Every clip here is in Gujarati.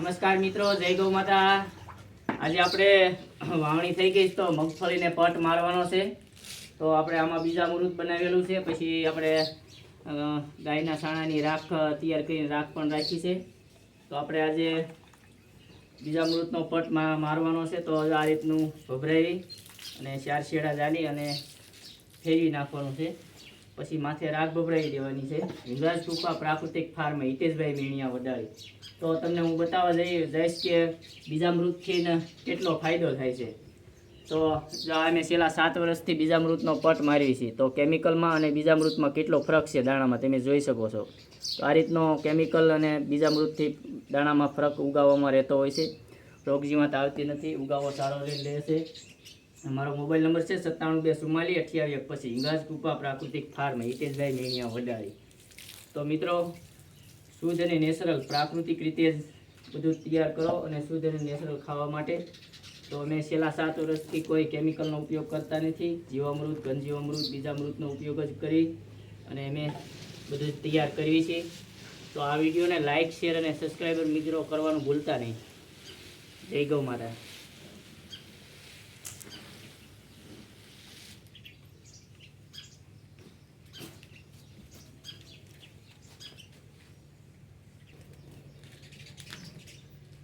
નમસ્કાર મિત્રો, જય ગૌ માતા. આજે આપણે વાવણી થઈ ગઈ તો મગફળીને પટ મારવાનો છે. તો આપણે આમાં બીજા મૃત બનાવેલું છે. પછી આપણે ગાયના છાણાની રાખ તૈયાર કરીને રાખ પણ રાખી છે. તો આપણે આજે બીજા મૃતનો પટ મારવાનો છે. તો આ રીતનું ભભરાવી અને ચાર શેડા જાળી અને ફેરવી નાખવાનું છે. પછી માથે રાગ ભભરાવી દેવાની છે. હિંગરાજ ટૂંકા પ્રાકૃતિક ફાર્મ હિતેશભાઈ મેણિયા વડાળી તો તમને હું બતાવવા જઈ જઈશ કે બીજા મૃતથી કેટલો ફાયદો થાય છે. તો અમે છેલ્લા સાત વર્ષથી બીજા મૃતનો પટ મારવી છે તો કેમિકલમાં અને બીજા મૃતમાં કેટલો ફરક છે દાણામાં તમે જોઈ શકો છો. તો આ રીતનો કેમિકલ અને બીજા મૃતથી દાણામાં ફરક ઉગાવવામાં રહેતો હોય છે. રોગજીવાત આવતી નથી, ઉગાવો સારો રહે છે મારો મોબાઈલ નંબર છે સત્તાણું બે સુમાલી અઠ્યાવી પછી હિંગાજ કૃપા પ્રાકૃતિક ફાર્મ હિતેશભાઈ મેણિયા વડાળી. તો મિત્રો, શુદ્ધ અને નેચરલ પ્રાકૃતિક રીતે જ બધું તૈયાર કરો અને શુદ્ધ અને નેચરલ ખાવા માટે. તો અમે છેલ્લા સાત વર્ષથી કોઈ કેમિકલનો ઉપયોગ કરતા નથી. જીવામૃત, ઘનજીવામૃત બીજા મૃતનો ઉપયોગ જ કરી અને અમે બધું તૈયાર કરીએ છીએ. તો આ વિડીયોને લાઇક શેર અને સબસ્ક્રાઈબર મિત્રો કરવાનું ભૂલતા નહીં. જય ગૌ માતા.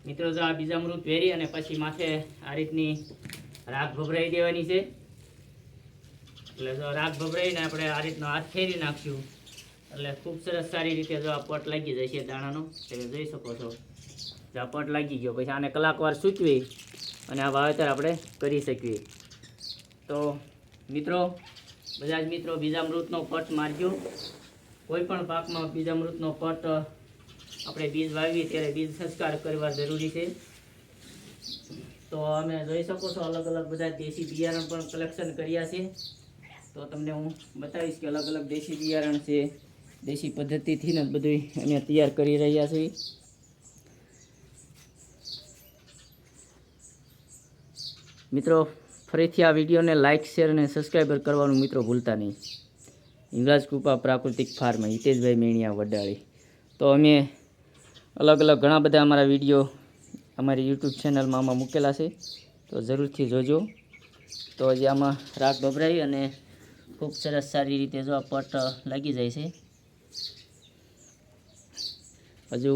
મિત્રો, જો આ બીજા મૃત વેરી અને પછી માથે આ રીતની રાખ ભભરાઈ દેવાની છે. એટલે જો રાખ ભભરાઈને આપણે આ રીતનો હાથ ફેરી નાખશું. એટલે ખૂબ સરસ સારી રીતે જો આ પટ લાગી જશે દાણાનો. તમે જોઈ શકો છો. જો આ પટ લાગી ગયો, પછી આને કલાકવાર સૂચવી અને આ વાવેતર આપણે કરી શકીએ. તો મિત્રો, બધા જ મિત્રો, બીજા મૃતનો પટ મારજો. કોઈ પણ પાકમાં બીજા મૃતનો પટ આપણે બીજ વાવીએ ત્યારે બીજ સંસ્કાર કરવા જરૂરી છે. તો અમે જોઈ શકો છો અલગ અલગ બધા દેશી બિયારણ પણ કલેક્શન કર્યા છે. તો તમને હું બતાવીશ કે અલગ અલગ દેશી બિયારણ છે, દેશી પદ્ધતિથી ને બધું અમે તૈયાર કરી રહ્યા છીએ. મિત્રો, ફરીથી આ વિડીયોને લાઇક શેર અને સબસ્ક્રાઈબર કરવાનું મિત્રો ભૂલતા નહીં. હિંગરાજ કૃપા પ્રાકૃતિક ફાર્મ, હિતેશભાઈ મેણિયા વડાળી. તો અમે અલગ અલગ ઘણા બધા અમારા વીડિયો અમારી યુટ્યુબ ચેનલમાં આમાં મૂકેલા છે. તો જરૂરથી જોજો. તો હજી આમાં રાગ ગભરાઈ અને ખૂબ સરસ સારી રીતે જો આ પટ લાગી જાય છે. હજુ